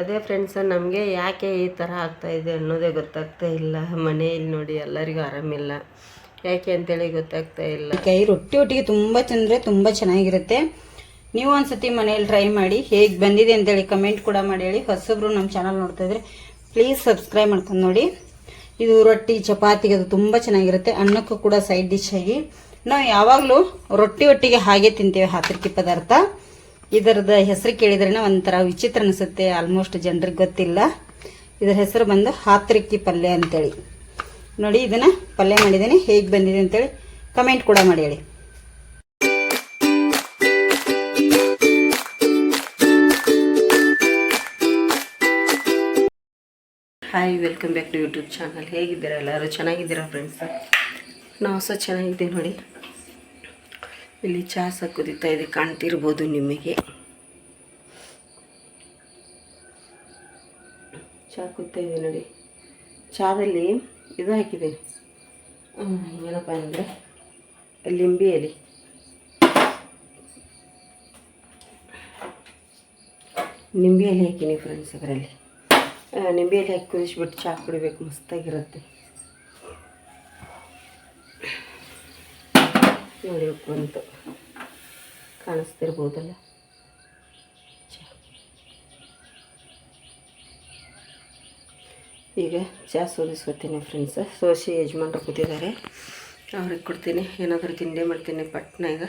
ಅದೇ ಫ್ರೆಂಡ್ಸ್ ನಮಗೆ ಯಾಕೆ ಈ ಥರ ಆಗ್ತಾಯಿದೆ ಅನ್ನೋದೇ ಗೊತ್ತಾಗ್ತಾ ಇಲ್ಲ. ಮನೆಯಲ್ಲಿ ನೋಡಿ ಎಲ್ಲರಿಗೂ ಆರಾಮಿಲ್ಲ. ಯಾಕೆ ಅಂತೇಳಿ ಗೊತ್ತಾಗ್ತಾ ಇಲ್ಲ. ಕೈ ರೊಟ್ಟಿ ಒಟ್ಟಿಗೆ ತುಂಬ ತಿಂದರೆ ತುಂಬ ಚೆನ್ನಾಗಿರುತ್ತೆ. ನೀವು ಒಂದ್ಸತಿ ಮನೆಯಲ್ಲಿ ಟ್ರೈ ಮಾಡಿ, ಹೇಗೆ ಬಂದಿದೆ ಅಂತೇಳಿ ಕಮೆಂಟ್ ಕೂಡ ಮಾಡಿ ಹೇಳಿ. ಹೊಸಬ್ರು ನಮ್ಮ ಚಾನಲ್ ನೋಡ್ತಾ ಇದ್ರೆ ಪ್ಲೀಸ್ ಸಬ್ಸ್ಕ್ರೈಬ್ ಮಾಡ್ಕೊಂಡು ನೋಡಿ. ಇದು ರೊಟ್ಟಿ, ಚಪಾತಿಗೆ ಅದು ತುಂಬ ಚೆನ್ನಾಗಿರುತ್ತೆ. ಅನ್ನಕ್ಕೂ ಕೂಡ ಸೈಡ್ ಡಿಶ್ ಆಗಿ. ನಾವು ಯಾವಾಗಲೂ ರೊಟ್ಟಿ ಒಟ್ಟಿಗೆ ಹಾಗೆ ತಿಂತೇವೆ ಹಾತರಿಕೆ ಪದಾರ್ಥ. ಇದರದ ಹೆಸರು ಕೇಳಿದ್ರೇನೆ ಒಂಥರ ವಿಚಿತ್ರ ಅನಿಸುತ್ತೆ ಆಲ್ಮೋಸ್ಟ್ ಜನರಿಗೆ ಗೊತ್ತಿಲ್ಲ. ಇದರ ಹೆಸರು ಬಂದು ಹಾತ್ರಿಕ್ಕಿ ಪಲ್ಯ ಅಂತೇಳಿ. ನೋಡಿ, ಇದನ್ನ ಪಲ್ಯ ಮಾಡಿದ್ದೀನಿ, ಹೇಗೆ ಬಂದಿದೆ ಅಂತೇಳಿ ಕಮೆಂಟ್ ಕೂಡ ಮಾಡಿ ಹೇಳಿ. Hi welcome back to YouTube channel ಹೇಗಿದ್ದೀರಾ ಎಲ್ಲರೂ? ಚೆನ್ನಾಗಿದ್ದೀರಾ ಫ್ರೆಂಡ್ಸ್ ನಾವು ಸಹ ಚೆನ್ನಾಗಿದ್ದೀವಿ ನೋಡಿ. ಇಲ್ಲಿ ಚಹಾ ಸಹ ಕುದೀತಾ ಇದೆ, ಕಾಣ್ತಿರ್ಬೋದು ನಿಮಗೆ. ಚಹಾ ಕುದ್ತಾ ಇದೆ ನೋಡಿ. ಚಹಾದಲ್ಲಿ ಇದು ಹಾಕಿದೆ. ಏನಪ್ಪ ಅಂದರೆ ಲಿಂಬೆ ಎಲೆ. ನಿಂಬೆ ಎಲೆ ಹಾಕಿನಿ ಫ್ರೆಂಡ್ಸ್ ಅದರಲ್ಲಿ. ನಿಂಬೆ ಎಲೆ ಹಾಕಿ ಕುದಿಸ್ಬಿಟ್ಟು ಚಹಾ ಕುಡಿಬೇಕು, ಮಸ್ತಾಗಿರುತ್ತೆ. ನೋಡಿ ಬಂತು ಕಾಣಿಸ್ತಿರ್ಬೋದಲ್ಲ. ಈಗ ಚಹಾ ಸೋದಿಸ್ಕೊತೀನಿ ಫ್ರೆಂಡ್ಸ್ ಸೋಸಿ ಯಜಮಾನ್ರು ಕೂತಿದ್ದಾರೆ. ಅವ್ರಿಗೆ ಕೊಡ್ತೀನಿ. ಏನಾದರೂ ತಿಂಡಿ ಮಾಡ್ತೀನಿ ಪಟ್ನಾಗ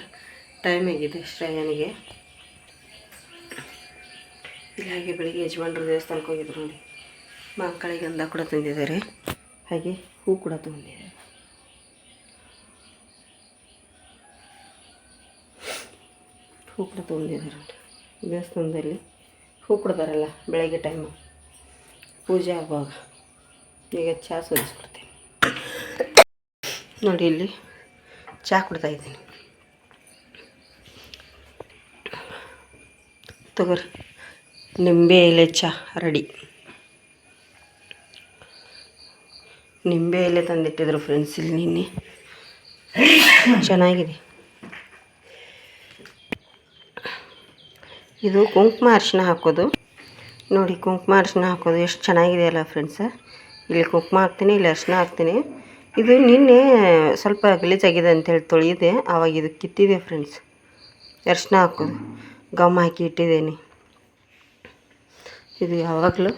ಟೈಮ್ ಆಗಿದೆ ಶ್ರೇಯನಿಗೆ ಹಾಗೆ ಬೆಳಿಗ್ಗೆ ಯಜಮಾನ್ರು ದೇವಸ್ಥಾನಕ್ಕೆ ಹೋಗಿದ್ರು ನೋಡಿ. ಮಕ್ಕಳಿಗೆ ಅಂದ ಕೂಡ ತಂದಿದ್ದಾರೆ. ಹಾಗೆ ಹೂ ಕೂಡ ತೊಗೊಂಡಿದ್ದಾರೆ ಹೂ ಕೂಡ ತೊಗೊಂಡಿದ್ದಾರೆ ದೇವಸ್ಥಾನದಲ್ಲಿ ಹೂ ಕೊಡ್ತಾರಲ್ಲ ಬೆಳಗ್ಗೆ ಟೈಮು ಪೂಜೆ ಆಗುವಾಗ ಈಗ ಚಹಾ ಸೋದಿಸ್ಕೊಡ್ತೀನಿ. ನೋಡಿ ಇಲ್ಲಿ ಚಹಾ ಕುಡ್ತಾ ಇದ್ದೀನಿ. ತಗೋರಿ. ನಿಂಬೆ ಎಲೆ ಚಹಾ ರೆಡಿ. ನಿಂಬೆ ಎಲೆ ತಂದಿಟ್ಟಿದ್ರು ಫ್ರೆಂಡ್ಸ್ ಇಲ್ಲಿ ನಿನ್ನೆ. ಚೆನ್ನಾಗಿದೆ. ಇದು ಕುಂಕುಮ ಅರಿಶಿನ ಹಾಕೋದು. ನೋಡಿ, ಕುಂಕುಮ ಅರಿಶಿನ ಹಾಕೋದು ಎಷ್ಟು ಚೆನ್ನಾಗಿದೆ ಅಲ್ಲ ಫ್ರೆಂಡ್ಸ ಇಲ್ಲಿ ಕುಂಕುಮ ಹಾಕ್ತೀನಿ, ಇಲ್ಲಿ ಅರಿಶಿನ ಹಾಕ್ತೀನಿ. ಇದು ನಿನ್ನೆ ಸ್ವಲ್ಪ ಗಲೀಜಾಗಿದೆ ಅಂತೇಳಿ ತೊಳೆಯಿದೆ ಆವಾಗ ಇದು ಕಿತ್ತಿದೆ ಫ್ರೆಂಡ್ಸ್ ಅರಿಶಿನ ಹಾಕೋದು. ಗಮ್ ಹಾಕಿ ಇಟ್ಟಿದ್ದೀನಿ. ಇದು ಯಾವಾಗಲೂ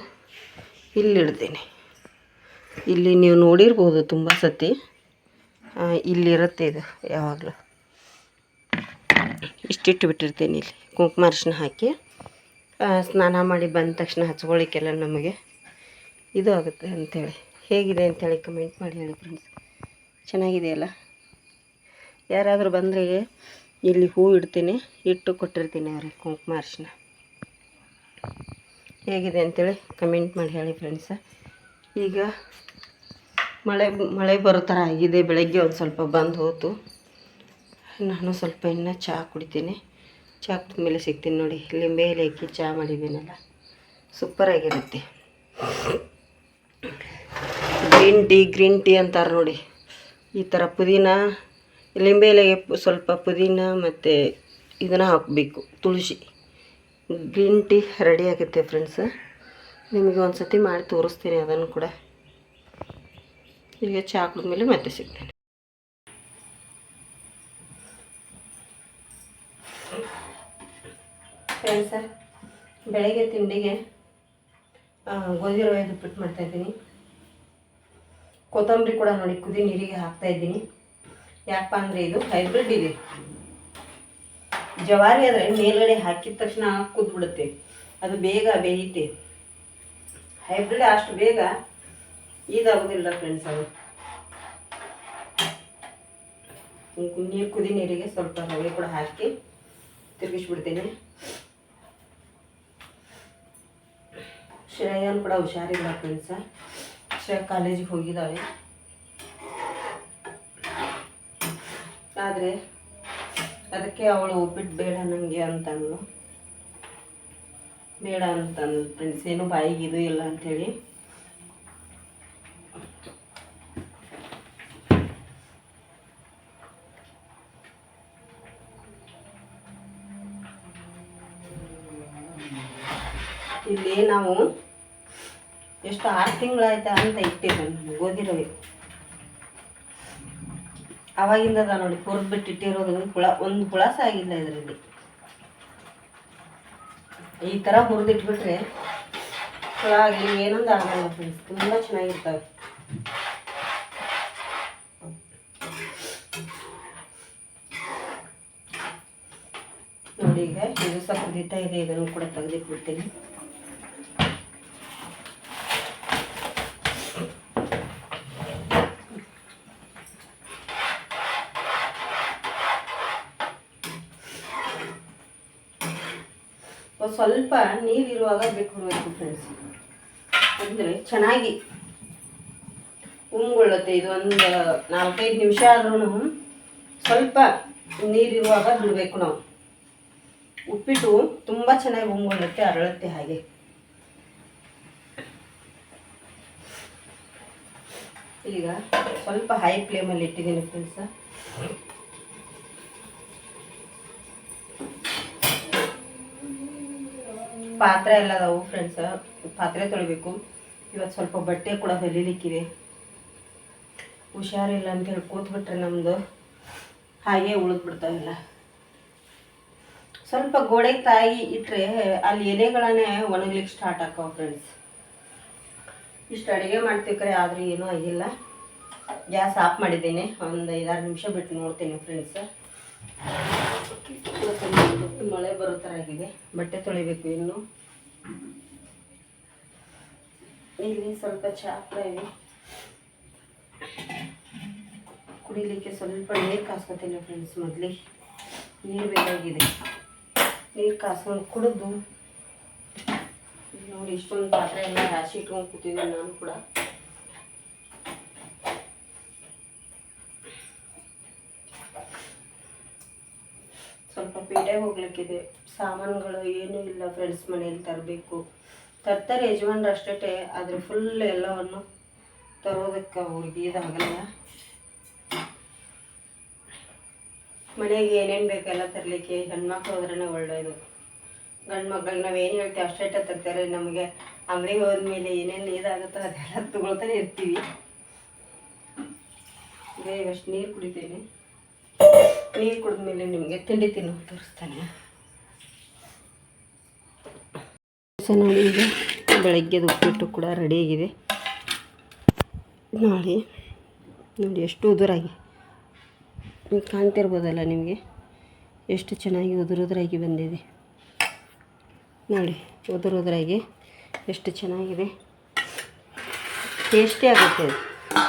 ಇಲ್ಲಿಡ್ತೀನಿ ಇಲ್ಲಿ ನೀವು ನೋಡಿರ್ಬೋದು ತುಂಬ ಸತಿ. ಇಲ್ಲಿರುತ್ತೆ ಇದು ಯಾವಾಗಲೂ. ಇಷ್ಟಿಟ್ಟು ಬಿಟ್ಟಿರ್ತೀನಿ ಇಲ್ಲಿ. ಕುಂಕುಮ ಅರಿಶಿನ ಹಾಕಿ ಸ್ನಾನ ಮಾಡಿ ಬಂದ ತಕ್ಷಣ ಹಚ್ಕೊಳ್ಳಿಕ್ಕೆಲ್ಲ ನಮಗೆ ಇದು ಆಗುತ್ತೆ ಅಂಥೇಳಿ ಹೇಗಿದೆ ಅಂಥೇಳಿ ಕಮೆಂಟ್ ಮಾಡಿ ಹೇಳಿ ಫ್ರೆಂಡ್ಸ್ ಚೆನ್ನಾಗಿದೆಯಲ್ಲ? ಯಾರಾದರೂ ಬಂದರೆ ಇಲ್ಲಿ ಹೂ ಇಡ್ತೀನಿ, ಇಟ್ಟು ಕೊಟ್ಟಿರ್ತೀನಿ ಅವ್ರಿಗೆ ಕುಂಕುಮ ಅರಿಶಿನ. ಹೇಗಿದೆ ಅಂಥೇಳಿ ಕಮೆಂಟ್ ಮಾಡಿ ಹೇಳಿ ಫ್ರೆಂಡ್ಸ ಈಗ ಮಳೆ ಮಳೆ ಬರೋ ಥರ ಆಗಿದೆ, ಬೆಳಗ್ಗೆ ಒಂದು ಸ್ವಲ್ಪ ಬಂದು ಹೋತು. ನಾನು ಸ್ವಲ್ಪ ಇನ್ನು ಚಹಾ ಕುಡಿತೀನಿ. ಚಹಾ ಕುಡಿದ ಮೇಲೆ ಸಿಗ್ತೀನಿ ನೋಡಿ ಲಿಂಬೆ ಎಲೆ ಹಾಕಿ ಚಹಾ ಮಾಡಿದ್ದೀನಲ್ಲ. ಸೂಪರಾಗಿರುತ್ತೆ ಗ್ರೀನ್ ಟೀ ಗ್ರೀನ್ ಟೀ ಅಂತಾರೆ ನೋಡಿ. ಈ ಥರ ಪುದೀನ ಲಿಂಬೆ ಎಲೆಗೆ ಸ್ವಲ್ಪ ಪುದೀನ ಮತ್ತು ಇದನ್ನು ಹಾಕಬೇಕು, ತುಳಸಿ. ಗ್ರೀನ್ ಟೀ ರೆಡಿ ಆಗುತ್ತೆ ಫ್ರೆಂಡ್ಸ್ ನಿಮಗೆ ಒಂದು ಸತಿ ಮಾಡಿ ತೋರಿಸ್ತೀನಿ ಅದನ್ನು ಕೂಡ. ಈಗ ಚಹಾ ಕುಡಿದ್ಮೇಲೆ ಮತ್ತೆ ಸಿಗ್ತೇನೆ. ಫ್ರೆಂಡ್ಸ, ಬೆಳಗ್ಗೆ ತಿಂಡಿಗೆ ಗೋಧಿ ರವೆ ಉಪ್ಪಿಟ್ಟು ಮಾಡ್ತಾಯಿದ್ದೀನಿ ಕೊತ್ತಂಬರಿ ಕೂಡ ನೋಡಿ, ಕುದಿ ನೀರಿಗೆ ಹಾಕ್ತಾ ಇದ್ದೀನಿ. ಯಾಕಪ್ಪ ಅಂದರೆ ಇದು ಹೈಬ್ರಿಡ್ ಇದೆ. ಜವಾರಿ ಆದರೆ ಮೇಲ್ಗಡೆ ಹಾಕಿದ ತಕ್ಷಣ ಕುದ್ಬಿಡುತ್ತೆ. ಅದು ಬೇಗ ಬೇಯುತ್ತೆ ಹೈಬ್ರಿಡ್ ಅಷ್ಟು ಬೇಗ ಇದಾಗೋದಿಲ್ಲ ಫ್ರೆಂಡ್ಸ್ ಅದು ನೀರು ಕುದಿ ನೀರಿಗೆ ಸ್ವಲ್ಪ ರವೆ ಕೂಡ ಹಾಕಿ ತಿರುಗಿಸ್ಬಿಡ್ತೀನಿ. ಶ್ರೇಯನ್ ಕೂಡ ಹುಷಾರಿಲ್ಲ ಫ್ರೆಂಡ್ಸ ಶ್ರೇಯ ಕಾಲೇಜಿಗೆ ಹೋಗಿದ್ದಾಳೆ. ಆದರೆ ಅದಕ್ಕೆ ಅವಳು ಒಬ್ಬಿಟ್ಟು ಬೇಡ ನನಗೆ ಅಂತಂದು ಬೇಡ ಅಂತಂದು ಫ್ರೆಂಡ್ಸ್ ಏನು ಬಾಯಿಗೆ ಇದು ಇಲ್ಲ ಅಂಥೇಳಿ ಇಲ್ಲಿ ನಾವು ಎಷ್ಟು ಆರು ತಿಂಗಳಾಯ್ತಾ ಅಂತ ಇಟ್ಟಿದ್ದೆ ನಾನು ಗೋಧಿ ರವೆ ಅವಾಗಿಂದ ನೋಡಿ ಹುರಿದು ಬಿಟ್ಟು ಇಟ್ಟಿರೋದು ಹುಳ, ಒಂದು ಹುಳ ಸಹ ಆಗಿಲ್ಲ ಇದರಲ್ಲಿ. ಈ ಥರ ಹುರಿದಿಟ್ಬಿಟ್ರೆ ಹುಳ ಆಗಲಿ, ಏನೊಂದು ಆಗಲ್ಲ ಫ್ರೆಂಡ್ಸ್ ತುಂಬ ಚೆನ್ನಾಗಿರ್ತವೆ. ನೋಡಿ ಈಗ, ಇದು ಸಹ ಕುದೀತಾ ಇದೆ, ಇದನ್ನು ಕೂಡ ತೆಗೆದಿಟ್ಬಿಡ್ತೀನಿ. ಸ್ವಲ್ಪ ನೀರಿರುವಾಗ ಬಿಟ್ಬಿಡ್ಬೇಕು ಫ್ರೆಂಡ್ಸ್ ಅಂದರೆ ಚೆನ್ನಾಗಿ ಉಮ್ಗೊಳ್ಳುತ್ತೆ. ಇದು ಒಂದು ನಾಲ್ಕೈದು ನಿಮಿಷ ಆದ್ರೂ ಸ್ವಲ್ಪ ನೀರಿರುವಾಗ ಬಿಡಬೇಕು ನಾವು. ಉಪ್ಪಿಟ್ಟು ತುಂಬ ಚೆನ್ನಾಗಿ ಉಮ್ಗೊಳ್ಳುತ್ತೆ, ಅರಳುತ್ತೆ ಹಾಗೆ. ಈಗ ಸ್ವಲ್ಪ ಹೈ ಫ್ಲೇಮಲ್ಲಿ ಇಟ್ಟಿದ್ದೀನಿ ಫ್ರೆಂಡ್ಸ ಪಾತ್ರೆ ಎಲ್ಲ ಅದಾವು ಫ್ರೆಂಡ್ಸ್ ಪಾತ್ರೆ ತೊಳಿಬೇಕು. ಇವತ್ತು ಸ್ವಲ್ಪ ಬಟ್ಟೆ ಕೂಡ ಹೊಲಿಲಿಕ್ಕಿದೆ. ಹುಷಾರಿಲ್ಲ ಅಂತ ಹೇಳಿ ಕೂತ್ಬಿಟ್ರೆ ನಮ್ಮದು ಹಾಗೆ ಉಳಿದ್ಬಿಡ್ತಾವೆಲ್ಲ ಸ್ವಲ್ಪ ಗೋಡೆಗೆ ತಾಯಿ ಇಟ್ಟರೆ ಅಲ್ಲಿ ಎಲೆಗಳನ್ನೇ ಒಣಗ್ಲಿಕ್ಕೆ ಸ್ಟಾರ್ಟ್ ಹಾಕೋ ಫ್ರೆಂಡ್ಸ್ ಇಷ್ಟು ಅಡುಗೆ ಮಾಡ್ತೀವಿ ಆದರೂ ಏನೂ ಆಗಿಲ್ಲ. ಗ್ಯಾಸ್ ಆಫ್ ಮಾಡಿದ್ದೇನೆ. ಒಂದು ಐದಾರು ನಿಮಿಷ ಬಿಟ್ಟು ನೋಡ್ತೀನಿ ಫ್ರೆಂಡ್ಸ್ ಮಳೆ ಬರೋ ಥರ ಆಗಿದೆ. ಬಟ್ಟೆ ತೊಳಿಬೇಕು ಇನ್ನು. ಇಲ್ಲಿ ಸ್ವಲ್ಪ ಚಾಪ್ರ ಇದೆ ಕುಡಿಲಿಕ್ಕೆ ಸ್ವಲ್ಪ ನೀರು ಕಾಸ್ಕೊತೀನಿ ಫ್ರೆಂಡ್ಸ್ ಮೊದಲೇ. ನೀರು ಬೇಕಾಗಿದೆ. ನೀರು ಕಾಸ್ಕೊಂಡು ಕುಡಿದು. ನೋಡಿ, ಇಷ್ಟೊಂದು ಪಾತ್ರೆ ಎಲ್ಲ ರಾಶಿ ಇಟ್ಕೊಂಡು ಕೂತಿದ್ದೀನಿ ನಾನು ಕೂಡ. ಪೇಟೆ ಹೋಗ್ಲಿಕ್ಕಿದೆ. ಸಾಮಾನುಗಳು ಏನೂ ಇಲ್ಲ ಫ್ರೆಂಡ್ಸ್ ಮನೆಯಲ್ಲಿ ತರಬೇಕು. ತರ್ತಾರೆ ಯಜಮಾನ್ರು ಅಷ್ಟೇ ಆದರೆ ಫುಲ್ ಎಲ್ಲವನ್ನು ತರೋದಕ್ಕೆ ಅವ್ರಿಗೆ ಇದಾಗಲ್ಲ. ಮನೆಗೆ ಏನೇನು ಬೇಕೆಲ್ಲ ತರಲಿಕ್ಕೆ ಹೆಣ್ಮಕ್ಳು ಹೋದ್ರೇ ಒಳ್ಳೆಯದು ಗಂಡು ಮಕ್ಳಿಗೆ ನಾವು ಏನು ಹೇಳ್ತೀವಿ ಅಷ್ಟೇ ತರ್ತಾರೆ. ನಮಗೆ ಅಂಗಡಿಗೆ ಹೋದ್ಮೇಲೆ ಏನೇನು ಇದಾಗುತ್ತೋ ಅದೆಲ್ಲ ತಗೊಳ್ತಾನೆ ಇರ್ತೀವಿ. ಅಷ್ಟು ನೀರು ಕುಡಿತೀನಿ. ನೀರು ಕುಡಿದ್ಮೇಲೆ ನಿಮಗೆ ತಿಂಡಿ ತಿನ್ನೋ ತೋರಿಸ್ತಾನೆ. ನೋಡಿ ಈಗ ಬೆಳಗ್ಗೆದು ಉಪ್ಪಿಟ್ಟು ಕೂಡ ರೆಡಿಯಾಗಿದೆ ನಾಳೆ ನೋಡಿ ಎಷ್ಟು ಉದುರಾಗಿ. ನೀವು ಕಾಣ್ತಿರ್ಬೋದಲ್ಲ ನಿಮಗೆ? ಎಷ್ಟು ಚೆನ್ನಾಗಿ ಉದುರುದ್ರಾಗಿ ಬಂದಿದೆ. ನೋಡಿ, ಉದುರುದ್ರಾಗಿ ಎಷ್ಟು ಚೆನ್ನಾಗಿದೆ. ಟೇಸ್ಟಿ ಆಗುತ್ತೆ. ಇದು.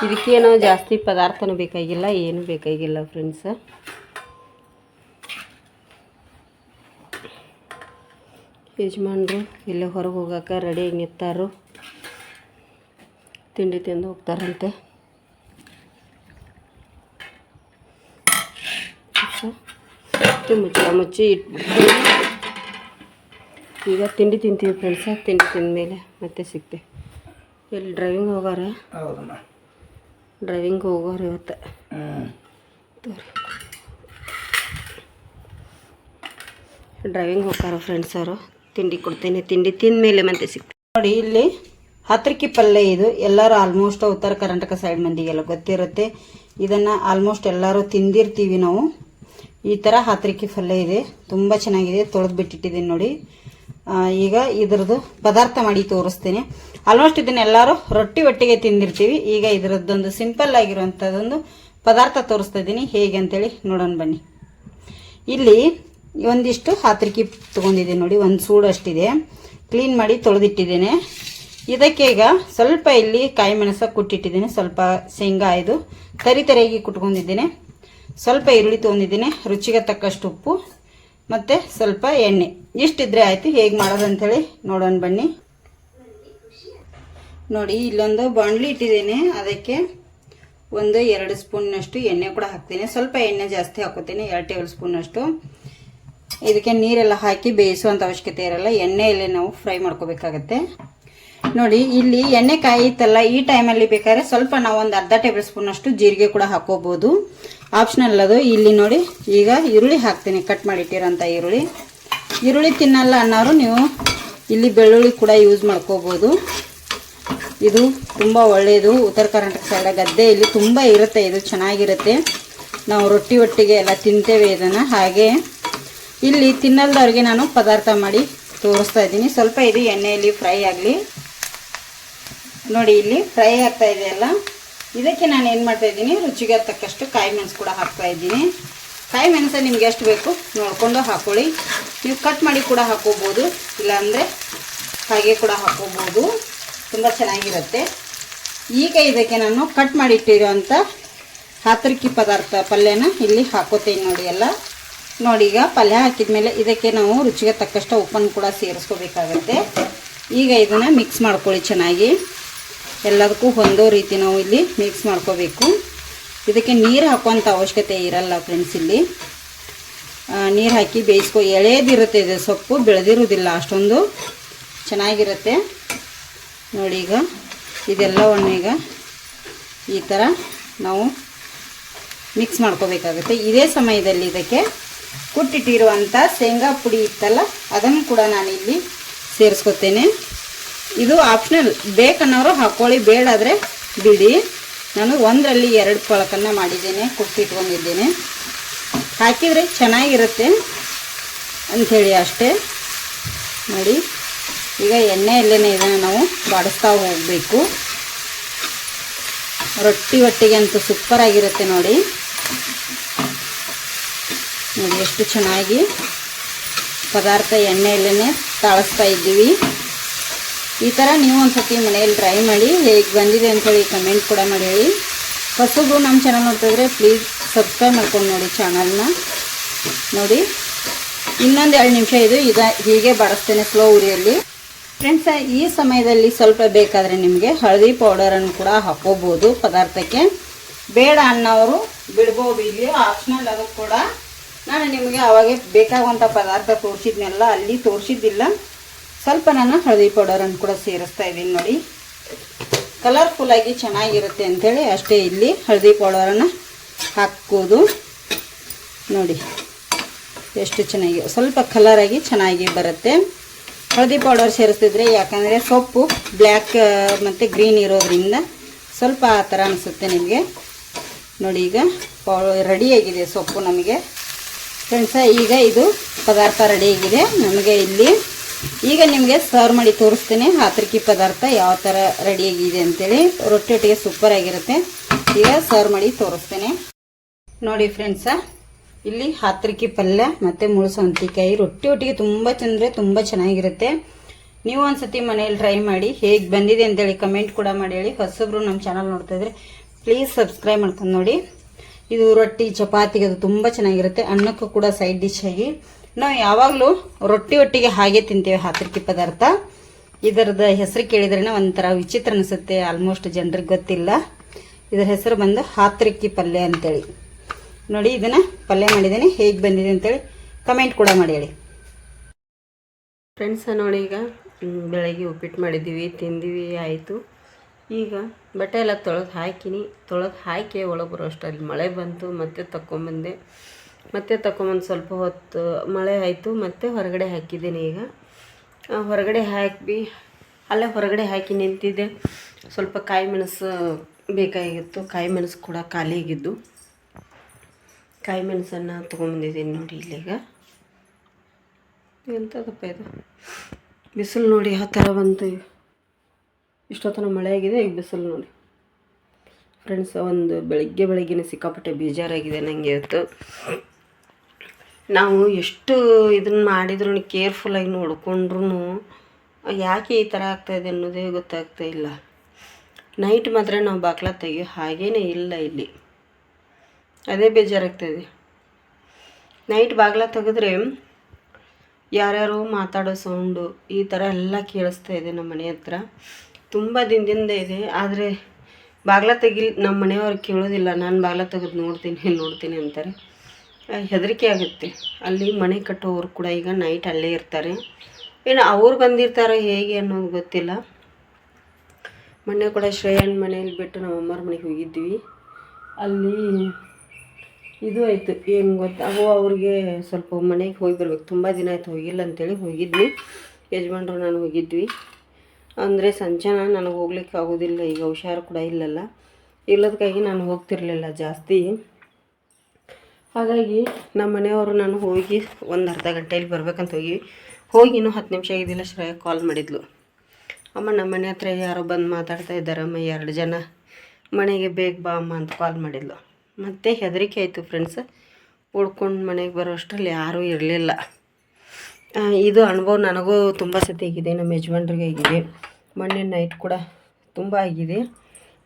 ಇದಕ್ಕೇನೋ ಜಾಸ್ತಿ ಪದಾರ್ಥನೂ ಬೇಕಾಗಿಲ್ಲ, ಏನೂ ಬೇಕಾಗಿಲ್ಲ ಫ್ರೆಂಡ್ಸ ಯಜಮಾನ್ರು ಇಲ್ಲೇ ಹೊರಗೆ ಹೋಗೋಕೆ ರೆಡಿಯಾಗಿ ನಿಂತಾರು. ತಿಂಡಿ ತಿಂದು ಹೋಗ್ತಾರಂತೆ. ಮುಚ್ಚ ಮುಚ್ಚಿ ಇಟ್ಬಿಟ್ಟು. ಈಗ ತಿಂಡಿ ತಿಂತೀವಿ ಫ್ರೆಂಡ್ಸ ತಿಂಡಿ ತಿಂದಮೇಲೆ ಮತ್ತೆ ಸಿಗ್ತೆ. ಇಲ್ಲಿ ಡ್ರೈವಿಂಗ್ ಹೋಗೋರ? ಡ್ರೈವಿಂಗ್ ಹೋಗೋರು ಇವತ್ತು. ಡ್ರೈವಿಂಗ್ ಹೋಗ್ತಾರ ಫ್ರೆಂಡ್ಸ್ ಅವರು. ತಿಂಡಿ ಕೊಡ್ತೇನೆ. ತಿಂಡಿ ತಿಂದಮೇಲೆ ಮತ್ತೆ ಸಿಗ್ತದೆ. ನೋಡಿ, ಇಲ್ಲಿ ಹತ್ರಕ್ಕಿ ಪಲ್ಯ ಇದು. ಎಲ್ಲರೂ ಆಲ್ಮೋಸ್ಟ್ ಉತ್ತರ ಕರ್ನಾಟಕ ಸೈಡ್ ಮಂದಿಗೆಲ್ಲ ಗೊತ್ತಿರುತ್ತೆ. ಇದನ್ನ ಆಲ್ಮೋಸ್ಟ್ ಎಲ್ಲರೂ ತಿಂದಿರ್ತೀವಿ ನಾವು. ಈ ಥರ ಹತ್ರಕ್ಕಿ ಪಲ್ಯ ಇದೆ. ತುಂಬ ಚೆನ್ನಾಗಿದೆ. ತೊಳೆದು ಬಿಟ್ಟಿಟ್ಟಿದ್ದೀನಿ ನೋಡಿ ಈಗ ಇದ್ರದ್ದು ಪದಾರ್ಥ ಮಾಡಿ ತೋರಿಸ್ತೇನೆ. ಆಲ್ಮೋಸ್ಟ್ ಇದನ್ನ ಎಲ್ಲರೂ ರೊಟ್ಟಿ ಒಟ್ಟಿಗೆ ತಿಂದಿರ್ತೀವಿ. ಈಗ ಇದರದ್ದೊಂದು ಸಿಂಪಲ್ ಆಗಿರುವಂಥದ್ದೊಂದು ಪದಾರ್ಥ ತೋರಿಸ್ತಾ ಇದ್ದೀನಿ. ಹೇಗೆ ಅಂತೇಳಿ ನೋಡೋಣ ಬನ್ನಿ. ಇಲ್ಲಿ ಒಂದಿಷ್ಟು ಹಾತ್ರಿಕಿ ತೊಗೊಂಡಿದ್ದೀನಿ ನೋಡಿ, ಒಂದು ಸೂಡು ಅಷ್ಟಿದೆ. ಕ್ಲೀನ್ ಮಾಡಿ ತೊಳೆದಿಟ್ಟಿದ್ದೇನೆ. ಇದಕ್ಕೆ ಈಗ ಸ್ವಲ್ಪ ಇಲ್ಲಿ ಕಾಯಿ ಮೆಣಸ ಕುಟ್ಟಿಟ್ಟಿದ್ದೇನೆ, ಸ್ವಲ್ಪ ಶೇಂಗಾ ಇದು ತರಿ ತರಿಯಾಗಿ ಕುಟ್ಕೊಂಡಿದ್ದೀನಿ. ಸ್ವಲ್ಪ ಈರುಳ್ಳಿ ತೊಗೊಂಡಿದ್ದೀನಿ, ರುಚಿಗೆ ತಕ್ಕಷ್ಟು ಉಪ್ಪು, ಮತ್ತು ಸ್ವಲ್ಪ ಎಣ್ಣೆ. ಇಷ್ಟಿದ್ರೆ ಆಯಿತು, ಹೇಗೆ ಮಾಡೋದು ಅಂಥೇಳಿ ನೋಡೋಣ ಬನ್ನಿ. ನೋಡಿ, ಇಲ್ಲೊಂದು ಬಾಣಲಿ ಇಟ್ಟಿದ್ದೀನಿ, ಅದಕ್ಕೆ ಒಂದು ಎರಡು ಸ್ಪೂನ್ನಷ್ಟು ಎಣ್ಣೆ ಕೂಡ ಹಾಕ್ತೀನಿ. ಸ್ವಲ್ಪ ಎಣ್ಣೆ ಜಾಸ್ತಿ ಹಾಕೋತೀನಿ ಎರಡು ಟೇಬಲ್ ಸ್ಪೂನಷ್ಟು. ಇದಕ್ಕೆ ನೀರೆಲ್ಲ ಹಾಕಿ ಬೇಯಿಸುವಂಥ ಅವಶ್ಯಕತೆ ಇರಲ್ಲ. ಎಣ್ಣೆಯಲ್ಲಿ ನಾವು ಫ್ರೈ ಮಾಡ್ಕೋಬೇಕಾಗತ್ತೆ. ನೋಡಿ, ಇಲ್ಲಿ ಎಣ್ಣೆ ಕಾಯಿತಲ್ಲ ಈ ಟೈಮಲ್ಲಿ ಬೇಕಾದ್ರೆ ಸ್ವಲ್ಪ ನಾವು ಒಂದು ಅರ್ಧ ಟೇಬಲ್ ಸ್ಪೂನ್ ಅಷ್ಟು ಜೀರಿಗೆ ಕೂಡ ಹಾಕೋಬಹುದು ಆಪ್ಷನಲ್ ಅದು. ಇಲ್ಲಿ ನೋಡಿ, ಈಗ ಈರುಳ್ಳಿ ಹಾಕ್ತೀನಿ. ಕಟ್ ಮಾಡಿಟ್ಟಿರೋಂಥ ಈರುಳ್ಳಿ. ಈರುಳ್ಳಿ ತಿನ್ನಲ್ಲ ಅನ್ನೋರು ನೀವು ಇಲ್ಲಿ ಬೆಳ್ಳುಳ್ಳಿ ಕೂಡ ಯೂಸ್ ಮಾಡ್ಕೋಬೋದು. ಇದು ತುಂಬ ಒಳ್ಳೆಯದು. ಉತ್ತರ ಕರ್ನಾಟಕ ಸೈಡ ಗದ್ದೆಯಲ್ಲಿ ತುಂಬ ಇರುತ್ತೆ. ಇದು ಚೆನ್ನಾಗಿರುತ್ತೆ. ನಾವು ರೊಟ್ಟಿ ಒಟ್ಟಿಗೆ ಎಲ್ಲ ತಿಂತೇವೆ ಇದನ್ನು. ಹಾಗೆ ಇಲ್ಲಿ ತಿನ್ನಲ್ದವ್ರಿಗೆ ನಾನು ಪದಾರ್ಥ ಮಾಡಿ ತೋರಿಸ್ತಾ ಇದ್ದೀನಿ. ಸ್ವಲ್ಪ ಇದು ಎಣ್ಣೆಯಲ್ಲಿ ಫ್ರೈ ಆಗಲಿ. ನೋಡಿ, ಇಲ್ಲಿ ಫ್ರೈ ಆಗ್ತಾ ಇದೆಯಲ್ಲ ಇದಕ್ಕೆ ನಾನು ಏನು ಮಾಡ್ತಾ ಇದ್ದೀನಿ? ರುಚಿಗೆ ತಕ್ಕಷ್ಟು ಕಾಯಿ ಮೆಣಸು ಕೂಡ ಹಾಕ್ತಾ ಇದ್ದೀನಿ. ಕಾಯಿ ಮೆಣಸು ನಿಮ್ಗೆ ಎಷ್ಟು ಬೇಕು ನೋಡಿಕೊಂಡು ಹಾಕೊಳ್ಳಿ. ನೀವು ಕಟ್ ಮಾಡಿ ಕೂಡ ಹಾಕೋಬೋದು, ಇಲ್ಲಾಂದರೆ ಹಾಗೆ ಕೂಡ ಹಾಕೋಬೋದು. ತುಂಬ ಚೆನ್ನಾಗಿರುತ್ತೆ. ಈಗ ಇದಕ್ಕೆ ನಾನು ಕಟ್ ಮಾಡಿಟ್ಟಿರೋಂಥ ಹಾತರಿಕಿ ಪದಾರ್ಥ ಪಲ್ಯನ ಇಲ್ಲಿ ಹಾಕೋತೀನಿ ನೋಡಿ ಎಲ್ಲ ನೋಡಿ, ಈಗ ಪಲ್ಯ ಹಾಕಿದ ಮೇಲೆ ಇದಕ್ಕೆ ನಾವು ರುಚಿಗೆ ತಕ್ಕಷ್ಟು ಉಪ್ಪನ್ನು ಕೂಡ ಸೇರಿಸ್ಕೋಬೇಕಾಗತ್ತೆ. ಈಗ ಇದನ್ನು ಮಿಕ್ಸ್ ಮಾಡ್ಕೊಳ್ಳಿ ಚೆನ್ನಾಗಿ. ಎಲ್ಲದಕ್ಕೂ ಹೊಂದೋ ರೀತಿ ನಾವು ಇಲ್ಲಿ ಮಿಕ್ಸ್ ಮಾಡ್ಕೋಬೇಕು. ಇದಕ್ಕೆ ನೀರು ಹಾಕುವಂಥ ಅವಶ್ಯಕತೆ ಇರಲ್ಲ ಫ್ರೆಂಡ್ಸ್ ಇಲ್ಲಿ. ನೀರು ಹಾಕಿ ಬೇಯಿಸ್ಕೊ, ಎಳೆದಿರುತ್ತೆ ಇದು ಸೊಪ್ಪು ಬೆಳೆದಿರೋದಿಲ್ಲ ಅಷ್ಟೊಂದು ಚೆನ್ನಾಗಿರುತ್ತೆ. ನೋಡಿ ಈಗ ಇದೆಲ್ಲವನ್ನು ಈಗ ಈ ಥರ ನಾವು ಮಿಕ್ಸ್ ಮಾಡ್ಕೋಬೇಕಾಗುತ್ತೆ. ಇದೇ ಸಮಯದಲ್ಲಿ ಇದಕ್ಕೆ ಕುಟ್ಟಿಟ್ಟಿರುವಂಥ ಶೇಂಗಾ ಪುಡಿ ಇತ್ತಲ್ಲ, ಅದನ್ನು ಕೂಡ ನಾನಿಲ್ಲಿ ಸೇರಿಸ್ಕೊತೇನೆ. ಇದು ಆಪ್ಷನಲ್ ಬೇಕನ್ನೋರು ಹಾಕ್ಕೊಳ್ಳಿ ಬೇಡಾದರೆ ಬಿಡಿ. ನಾನು ಒಂದರಲ್ಲಿ ಎರಡು ಕೊಳಕನ್ನು ಮಾಡಿದ್ದೇನೆ, ಕುಟ್ಟಿಟ್ಕೊಂಡಿದ್ದೇನೆ. ಹಾಕಿದರೆ ಚೆನ್ನಾಗಿರುತ್ತೆ ಅಂಥೇಳಿ ಅಷ್ಟೇ. ನೋಡಿ, ಈಗ ಎಣ್ಣೆಯಲ್ಲೇ ಇದನ್ನು ನಾವು ಬಾಡಿಸ್ತಾ ಹೋಗಬೇಕು. ರೊಟ್ಟಿ ಒಟ್ಟಿಗೆ ಅಂತೂ ಸೂಪರಾಗಿರುತ್ತೆ ನೋಡಿ. ನೋಡಿ, ಎಷ್ಟು ಚೆನ್ನಾಗಿ ಪದಾರ್ಥ ಎಣ್ಣೆಯಲ್ಲೇ ತಾಳಿಸ್ತಾ ಇದ್ದೀವಿ. ಈ ಥರ ನೀವು ಒಂದು ಸತಿ ಮನೆಯಲ್ಲಿ ಟ್ರೈ ಮಾಡಿ ಹೇಗೆ ಬಂದಿದೆ ಅಂತೇಳಿ ಕಮೆಂಟ್ ಕೂಡ ಮಾಡಿ ಹೇಳಿ. ಫಸ್ಟು ನಮ್ಮ ಚಾನಲ್ ನೋಡ್ತಿದ್ರೆ ಪ್ಲೀಸ್ ಸಬ್ಸ್ಕ್ರೈಬ್ ಮಾಡ್ಕೊಂಡು ನೋಡಿ ಚಾನಲ್ನ ನೋಡಿ, ಇನ್ನೊಂದು ಎರಡು ನಿಮಿಷ ಇದು, ಇದ ಹೀಗೆ ಬಡಿಸ್ತೇನೆ ಸ್ಲೋ ಉರಿಯಲ್ಲಿ. ಫ್ರೆಂಡ್ಸ್ ಈ ಸಮಯದಲ್ಲಿ ಸ್ವಲ್ಪ ಬೇಕಾದರೆ ನಿಮಗೆ ಹಳದಿ ಪೌಡರನ್ನು ಕೂಡ ಹಾಕೋಬೋದು ಪದಾರ್ಥಕ್ಕೆ. ಬೇಡ ಅನ್ನೋರು ಬಿಡ್ಬೋದು, ಇಲ್ಲಿ ಆಪ್ಷನಲ್ ಅದು ಕೂಡ. ನಾನು ನಿಮಗೆ ಅವಾಗೆ ಬೇಕಾಗುವಂಥ ಪದಾರ್ಥ ತೋರಿಸಿದ್ನೆಲ್ಲ ಅಲ್ಲಿ ತೋರಿಸಿದ್ದಿಲ್ಲ. ಸ್ವಲ್ಪ ನಾನು ಹಳದಿ ಪೌಡರನ್ನು ಕೂಡ ಸೇರಿಸ್ತಾ ಇದ್ದೀನಿ ನೋಡಿ. ಕಲರ್ಫುಲ್ಲಾಗಿ ಚೆನ್ನಾಗಿರುತ್ತೆ ಅಂಥೇಳಿ ಅಷ್ಟೇ ಇಲ್ಲಿ ಹಳದಿ ಪೌಡರನ್ನು ಹಾಕೋದು ನೋಡಿ, ಎಷ್ಟು ಚೆನ್ನಾಗಿ, ಸ್ವಲ್ಪ ಕಲರಾಗಿ ಚೆನ್ನಾಗಿ ಬರುತ್ತೆ. ಹಳದಿ ಪೌಡರ್ ಸೇರಿಸ್ತಿದ್ರೆ ಯಾಕಂದರೆ ಸೊಪ್ಪು ಬ್ಲ್ಯಾಕ್ ಮತ್ತು ಗ್ರೀನ್ ಇರೋದ್ರಿಂದ ಸ್ವಲ್ಪ ಆ ಥರ ಅನಿಸುತ್ತೆ ನಿಮಗೆ. ನೋಡಿ ಈಗ ಪೌ ರೆಡಿಯಾಗಿದೆ ಸೊಪ್ಪು ನಮಗೆ. ಫ್ರೆಂಡ್ಸ, ಈಗ ಇದು ಪದಾರ್ಥ ರೆಡಿಯಾಗಿದೆ ನಮಗೆ ಇಲ್ಲಿ ಈಗ ನಿಮಗೆ ಸರ್ವ್ ಮಾಡಿ ತೋರಿಸ್ತೇನೆ, ಹಾತ್ರಕಿ ಪದಾರ್ಥ ಯಾವ ಥರ ರೆಡಿಯಾಗಿದೆ ಅಂತೇಳಿ. ರೊಟ್ಟಿ ಒಟ್ಟಿಗೆ ಸೂಪರ್ ಆಗಿರುತ್ತೆ. ಈಗ ಸರ್ವ್ ಮಾಡಿ ತೋರಿಸ್ತೇನೆ. ನೋಡಿ ಫ್ರೆಂಡ್ಸ, ಇಲ್ಲಿ ಹಾತ್ರಕಿ ಪಲ್ಯ ಮತ್ತು ಮುಳು ಸೌಂತಿಕಾಯಿ ರೊಟ್ಟಿ ಒಟ್ಟಿಗೆ ತುಂಬ ಚೆಂದರೆ ತುಂಬ ಚೆನ್ನಾಗಿರುತ್ತೆ. ನೀವು ಒಂದ್ಸತಿ ಮನೇಲಿ ಟ್ರೈ ಮಾಡಿ ಹೇಗೆ ಬಂದಿದೆ ಅಂತೇಳಿ ಕಮೆಂಟ್ ಕೂಡ ಮಾಡಿ ಹೇಳಿ. ಹೊಸಬ್ರು ನಮ್ಮ ಚಾನಲ್ ನೋಡ್ತಾ ಇದ್ರೆ ಪ್ಲೀಸ್ ಸಬ್ಸ್ಕ್ರೈಬ್ ಮಾಡ್ಕೊಂಡು ನೋಡಿ. ಇದು ರೊಟ್ಟಿ, ಚಪಾತಿಗೆ ಅದು ತುಂಬ ಚೆನ್ನಾಗಿರುತ್ತೆ. ಅನ್ನಕ್ಕೂ ಕೂಡ ಸೈಡ್ ಡಿಶ್ ಆಗಿ. ನಾವು ಯಾವಾಗಲೂ ರೊಟ್ಟಿ ಒಟ್ಟಿಗೆ ಹಾಗೆ ತಿಂತೇವೆ ಹಾತ್ರಕಿ ಪದಾರ್ಥ. ಇದರದ ಹೆಸರು ಕೇಳಿದ್ರೇ ಒಂಥರ ವಿಚಿತ್ರ ಅನಿಸುತ್ತೆ. ಆಲ್ಮೋಸ್ಟ್ ಜನರಿಗೆ ಗೊತ್ತಿಲ್ಲ. ಇದರ ಹೆಸರು ಬಂದು ಹಾತ್ರಿಕ್ಕಿ ಪಲ್ಯ ಅಂತೇಳಿ. ನೋಡಿ, ಇದನ್ನು ಪಲ್ಯ ಮಾಡಿದ್ದೀನಿ. ಹೇಗೆ ಬಂದಿದೆ ಅಂತೇಳಿ ಕಮೆಂಟ್ ಕೂಡ ಮಾಡಿ ಹೇಳಿ. ಫ್ರೆಂಡ್ಸ್ ನೋಡಿ ಈಗ ಬೆಳಗ್ಗೆ ಉಪ್ಪಿಟ್ಟು ಮಾಡಿದ್ದೀವಿ, ತಿಂದೀವಿ, ಆಯಿತು. ಈಗ ಬಟ್ಟೆ ಎಲ್ಲ ತೊಳೆದು ಹಾಕಿನಿ. ತೊಳೆದು ಹಾಕಿ ಒಳಗೆ ಬರೋ ಅಷ್ಟಲ್ಲಿ ಮಳೆ ಬಂತು, ಮತ್ತೆ ತಗೊಂಬಂದೆ ಮತ್ತೆ ತಗೊಂಬಂದು ಸ್ವಲ್ಪ ಹೊತ್ತು ಮಳೆ ಆಯಿತು, ಮತ್ತೆ ಹೊರಗಡೆ ಹಾಕಿದ್ದೀನಿ ಈಗ. ಹೊರಗಡೆ ಹಾಕಿ, ಅಲ್ಲೇ ಹೊರಗಡೆ ಹಾಕಿ ನಿಂತಿದ್ದೆ. ಸ್ವಲ್ಪ ಕಾಯಿ ಮೆಣಸು ಬೇಕಾಗಿತ್ತು. ಕಾಯಿ ಮೆಣಸು ಕೂಡ ಖಾಲಿಯಾಗಿದ್ದು ಕಾಯಿ ಮೆಣಸನ್ನು ತೊಗೊಂಬಂದಿದ್ದೀನಿ ನೋಡಿ ಇಲ್ಲೀಗ. ಎಂಥದಪ್ಪ ಇದು? ಬಿಸಿಲು ನೋಡಿ ಆ ಥರ ಬಂತು ಇಷ್ಟೊತ್ತನ ಮಳೆ ಆಗಿದೆ, ಈಗ ಬಿಸಿಲು ನೋಡಿ. ಫ್ರೆಂಡ್ಸ್ ಒಂದು ಬೆಳಗ್ಗೆ ಬೆಳಗ್ಗೆನೇ ಸಿಕ್ಕಾಪಟ್ಟೆ ಬೇಜಾರಾಗಿದೆ ನನಗೆ ಇವತ್ತು. ನಾವು ಎಷ್ಟು ಇದನ್ನು ಮಾಡಿದ್ರು ಕೇರ್ಫುಲ್ಲಾಗಿ ನೋಡಿಕೊಂಡ್ರೂ ಯಾಕೆ ಈ ಥರ ಆಗ್ತಾಯಿದೆ ಅನ್ನೋದೇ ಗೊತ್ತಾಗ್ತಾ ಇಲ್ಲ. ನೈಟ್ ಮಾತ್ರ ನಾವು ಬಾಗ್ಲ ತೆಗಿಯೋ ಹಾಗೇನೇ ಇಲ್ಲ ಇಲ್ಲಿ. ಅದೇ ಬೇಜಾರಾಗ್ತಾಯಿದೆ ನೈಟ್ ಬಾಗ್ಲ ತೆಗೆದ್ರೆ ಯಾರ್ಯಾರು ಮಾತಾಡೋ ಸೌಂಡು ಈ ಥರ ಎಲ್ಲ ಕೇಳಿಸ್ತಾ ಇದೆ ನಮ್ಮ ಮನೆ ಹತ್ರ. ತುಂಬ ದಿನದಿಂದ ಇದೆ, ಆದರೆ ಬಾಗ್ಲ ತೆಗಿಲ್ ನಮ್ಮ ಮನೆಯವ್ರು ಕೇಳೋದಿಲ್ಲ, ನಾನು ಬಾಗ್ಲ ತೆಗೆದು ನೋಡ್ತೀನಿ ನೋಡ್ತೀನಿ ಅಂತಾರೆ. ಹೆದರಿಕೆ ಆಗುತ್ತೆ. ಅಲ್ಲಿ ಮನೆ ಕಟ್ಟೋರು ಕೂಡ ಈಗ ನೈಟ್ ಅಲ್ಲೇ ಇರ್ತಾರೆ. ಏನು ಅವ್ರು ಬಂದಿರ್ತಾರೋ ಹೇಗೆ ಅನ್ನೋದು ಗೊತ್ತಿಲ್ಲ. ಮೊನ್ನೆ ಕೂಡ ಶ್ರೇಯನ್ ಮನೇಲಿ ಬಿಟ್ಟು ನಮ್ಮ ಅಮ್ಮರ ಮನೆಗೆ ಹೋಗಿದ್ವಿ. ಅಲ್ಲಿ ಇದು ಆಯಿತು, ಏನು ಗೊತ್ತಾ ಅವು ಅವ್ರಿಗೆ ಸ್ವಲ್ಪ ಮನೆಗೆ ಹೋಗಿ ಬರ್ಬೇಕು, ತುಂಬ ದಿನ ಆಯಿತು ಹೋಗಿಲ್ಲ ಅಂತೇಳಿ ಹೋಗಿದ್ವಿ. ಯಜಮಾನ್ರು ನಾನು ಹೋಗಿದ್ವಿ. ಅಂದರೆ ಸಂಜೆನ ನನಗೆ ಹೋಗ್ಲಿಕ್ಕೆ ಆಗೋದಿಲ್ಲ, ಈಗ ಹುಷಾರು ಕೂಡ ಇಲ್ಲಲ್ಲ. ಇಲ್ಲದಕ್ಕಾಗಿ ನಾನು ಹೋಗ್ತಿರಲಿಲ್ಲ ಜಾಸ್ತಿ. ಹಾಗಾಗಿ ನಮ್ಮ ಮನೆಯವರು ನಾನು ಹೋಗಿ ಒಂದು ಅರ್ಧ ಗಂಟೆಯಲ್ಲಿ ಬರ್ಬೇಕಂತ ಹೋಗಿ ಹೋಗಿ ಇನ್ನೂ ಹತ್ತು ನಿಮಿಷ ಆಗಿದ್ದಿಲ್ಲ ಶ್ರೇಯ ಕಾಲ್ ಮಾಡಿದ್ಲು. ಅಮ್ಮ, ನಮ್ಮ ಮನೆ ಹತ್ರ ಯಾರೋ ಬಂದು ಮಾತಾಡ್ತಾ ಇದ್ದಾರಮ್ಮ ಎರಡು ಜನ. ಮನೆಗೆ ಬೇಗ ಬಾ ಅಮ್ಮ ಅಂತ ಕಾಲ್ ಮಾಡಿದ್ಲು. ಮತ್ತೆ ಹೆದರಿಕೆ ಆಯಿತು ಫ್ರೆಂಡ್ಸ್ ಉಳ್ಕೊಂಡು ಮನೆಗೆ ಬರೋ ಅಷ್ಟರಲ್ಲಿ ಯಾರೂ ಇರಲಿಲ್ಲ. ಇದು ಅನುಭವ ನನಗೂ ತುಂಬ ಸತಿ ಆಗಿದೆ, ನಮ್ಮ ಯಜಮಾನ್ರಿಗೆ ಆಗಿದೆ. ಮೊನ್ನೆ ನೈಟ್ ಕೂಡ ತುಂಬ ಆಗಿದೆ.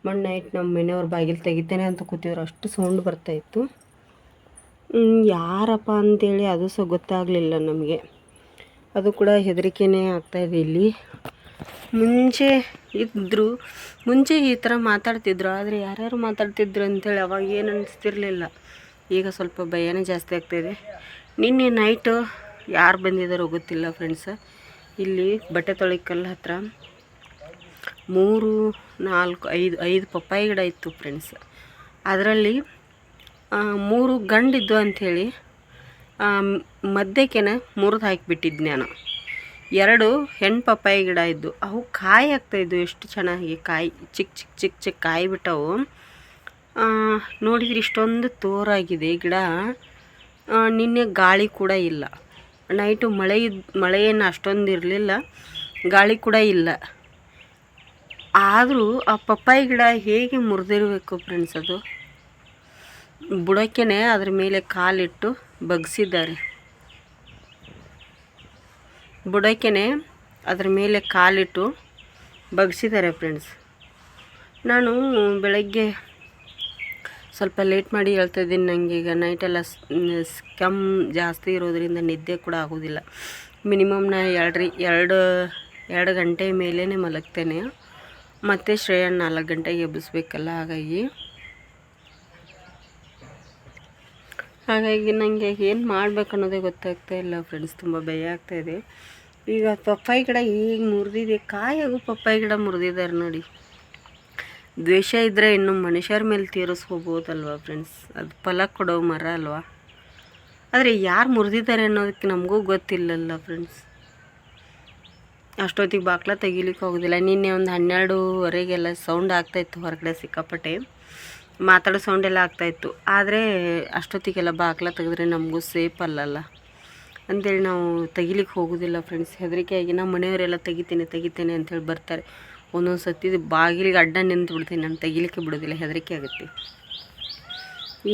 ಮೊನ್ನೆ ನೈಟ್ ನಮ್ಮ ಮನೆಯವ್ರ ಬಾಗಿಲು ತೆಗಿತೇನೆ ಅಂತ ಕೂತಿದ್ರು, ಅಷ್ಟು ಸೌಂಡ್ ಬರ್ತಾಯಿತ್ತು ಇತ್ತು. ಯಾರಪ್ಪ ಅಂತೇಳಿ ಅದು ಸಹ ಗೊತ್ತಾಗಲಿಲ್ಲ ನಮಗೆ. ಅದು ಕೂಡ ಹೆದರಿಕೆನೇ ಆಗ್ತಾಯಿದೆ ಇಲ್ಲಿ. ಮುಂಚೆ ಇದ್ದರು ಮುಂಚೆ ಈ ಥರ ಮಾತಾಡ್ತಿದ್ರು, ಆದರೆ ಯಾರ್ಯಾರು ಮಾತಾಡ್ತಿದ್ರು ಅಂತೇಳಿ ಅವಾಗ ಏನು ಅನಿಸ್ತಿರ್ಲಿಲ್ಲ. ಈಗ ಸ್ವಲ್ಪ ಭಯನೇ ಜಾಸ್ತಿ ಆಗ್ತಾಯಿದೆ ನಿನ್ನೆ ನೈಟು ಯಾರು ಬಂದಿದ್ದಾರೋ ಗೊತ್ತಿಲ್ಲ ಫ್ರೆಂಡ್ಸ ಇಲ್ಲಿ ಬಟ್ಟೆ ತೊಳಿಕಲ್ಲ ಹತ್ರ ಮೂರು, ನಾಲ್ಕು, ಐದು ಐದು ಪಪ್ಪಾಯಿ ಗಿಡ ಇತ್ತು ಫ್ರೆಂಡ್ಸ್ ಅದರಲ್ಲಿ ಮೂರು ಗಂಡಿದ್ದು ಅಂಥೇಳಿ ಮಧ್ಯಕ್ಕೇನೆ ಮುರಿದು ಹಾಕಿಬಿಟ್ಟಿದ್ದು ನಾನು ಎರಡು ಹೆಣ್ಣು ಪಪ್ಪಾಯಿ ಗಿಡ ಇದ್ದು, ಅವು ಕಾಯಿ ಆಗ್ತಾಯಿದ್ವು ಎಷ್ಟು ಚೆನ್ನಾಗಿ ಕಾಯಿ ಚಿಕ್ಕ ಚಿಕ್ಕ ಚಿಕ್ಕ ಚಿಕ್ಕ ಕಾಯಿ ಬಿಟ್ಟವು. ನೋಡಿದ್ರೆ ಇಷ್ಟೊಂದು ತೋರಾಗಿದೆ ಗಿಡ. ನಿನ್ನೆ ಗಾಳಿ ಕೂಡ ಇಲ್ಲ. ನೈಟು ಮಳೆ ಮಳೆ ಏನು ಅಷ್ಟೊಂದು ಇರಲಿಲ್ಲ, ಗಾಳಿ ಕೂಡ ಇಲ್ಲ. ಆದರೂ ಆ ಪಪ್ಪಾಯಿ ಗಿಡ ಹೇಗೆ ಮುರಿದಿರಬೇಕು ಫ್ರೆಂಡ್ಸ್ ಅದು? ಬುಡಕ್ಕೆನೇ ಅದ್ರ ಮೇಲೆ ಕಾಲಿಟ್ಟು ಬಗ್ಸಿದ್ದಾರೆ. ಬುಡಕ್ಕೆನೆ ಅದ್ರ ಮೇಲೆ ಕಾಲಿಟ್ಟು ಬಗ್ಸಿದ್ದಾರೆ ಫ್ರೆಂಡ್ಸ್ ನಾನು ಬೆಳಗ್ಗೆ ಸ್ವಲ್ಪ ಲೇಟ್ ಮಾಡಿ ಹೇಳ್ತಾ ಇದ್ದೀನಿ. ನನಗೆ ಈಗ ನೈಟೆಲ್ಲ ಸ್ಕಮ್ ಜಾಸ್ತಿ ಇರೋದರಿಂದ ನಿದ್ದೆ ಕೂಡ ಆಗೋದಿಲ್ಲ. ಮಿನಿಮಮ್ ನಾ ಎರಡು ಎರಡು ಎರಡು ಗಂಟೆ ಮೇಲೇ ಮಲಗ್ತೇನೆ. ಮತ್ತು ಶ್ರೇಯನ್ ನಾಲ್ಕು ಗಂಟೆಗೆ ಎಬ್ಬಿಸ್ಬೇಕಲ್ಲ, ಹಾಗಾಗಿ. ಹಾಗಾಗಿ ನನಗೆ ಏನು ಮಾಡಬೇಕು ಅನ್ನೋದೇ ಗೊತ್ತಾಗ್ತಾ ಇಲ್ಲ ಫ್ರೆಂಡ್ಸ್ ತುಂಬ ಭಯ ಆಗ್ತಾಯಿದೆ ಈಗ ಪಪ್ಪಾಯಿ ಗಿಡ ಈಗ ಮುರಿದಿದೆ, ಕಾಯಾಗೂ ಪಪ್ಪಾಯಿ ಗಿಡ ಮುರಿದಿದ್ದಾರೆ ನೋಡಿ. ದ್ವೇಷ ಇದ್ದರೆ ಇನ್ನು ಮನುಷ್ಯರ ಮೇಲೆ ತೀರಿಸ್ಕೋಬೋದಲ್ವಾ ಫ್ರೆಂಡ್ಸ್ ಅದು ಫಲ ಕೊಡೋ ಮರ ಅಲ್ವಾ? ಆದರೆ ಯಾರು ಮುರಿದಿದ್ದಾರೆ ಅನ್ನೋದಕ್ಕೆ ನಮಗೂ ಗೊತ್ತಿಲ್ಲಲ್ಲ ಫ್ರೆಂಡ್ಸ್ ಅಷ್ಟೊತ್ತಿಗೆ ಬಾಕ್ಲ ತೆಗಿಲಿಕ್ಕೆ ಹೋಗೋದಿಲ್ಲ. ನಿನ್ನೆ ಒಂದು ಹನ್ನೆರಡೂವರೆಗೆಲ್ಲ ಸೌಂಡ್ ಆಗ್ತಾಯಿತ್ತು ಹೊರಗಡೆ ಸಿಕ್ಕಾಪಟ್ಟೆ. ಮಾತಾಡೋ ಸೌಂಡ್ ಎಲ್ಲ ಆಗ್ತಾಯಿತ್ತು ಆದರೆ ಅಷ್ಟೊತ್ತಿಗೆಲ್ಲ ಬಾಕ್ಲ ತೆಗೆದ್ರೆ ನಮಗೂ ಸೇಫ್ ಅಲ್ಲಲ್ಲ. ಅಂತೇಳಿ ನಾವು ತೆಗಿಲಿಕ್ಕೆ ಹೋಗೋದಿಲ್ಲ ಫ್ರೆಂಡ್ಸ್ ಹೆದರಿಕೆಯಾಗಿ ನಮ್ಮ ಮನೆಯವರೆಲ್ಲ ತೆಗಿತೇನೆ ತೆಗಿತೇನೆ ಅಂತೇಳಿ ಬರ್ತಾರೆ. ಒಂದೊಂದು ಸತಿ ಬಾಗಿಲಿಗೆ ಅಡ್ಡ ನಿಂತು ಬಿಡ್ತೀನಿ, ನಾನು ತೆಗಿಲಿಕ್ಕೆ ಬಿಡೋದಿಲ್ಲ, ಹೆದರಿಕೆ ಆಗುತ್ತೆ.